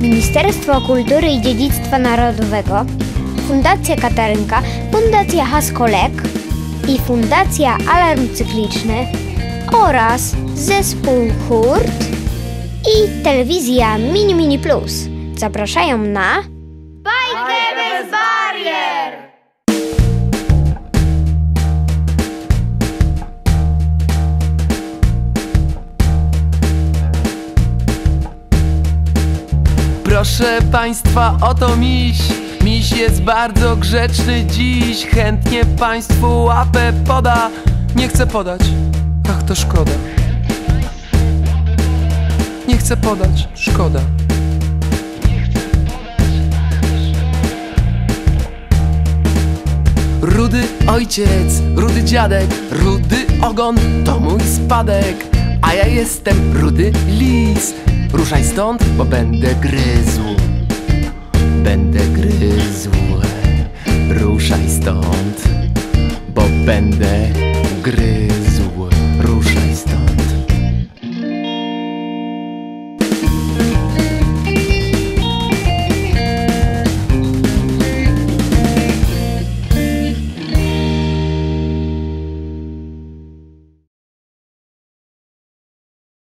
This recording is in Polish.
Ministerstwo Kultury i Dziedzictwa Narodowego, Fundacja Katarynka, Fundacja Haskolek i Fundacja Alarm Cykliczny oraz zespół Hurt i telewizja Mini Mini Plus. Zapraszają na Proszę państwa, oto miś. Miś jest bardzo grzeczny dziś. Chętnie państwu łapę poda. Nie chcę podać, ach to szkoda. Nie chcę podać, szkoda. Rudy ojciec, rudy dziadek, rudy ogon to mój spadek A ja jestem rudy lis. Ruszaj stąd, bo będę gryzł. Będę gryzł. Ruszaj stąd, bo będę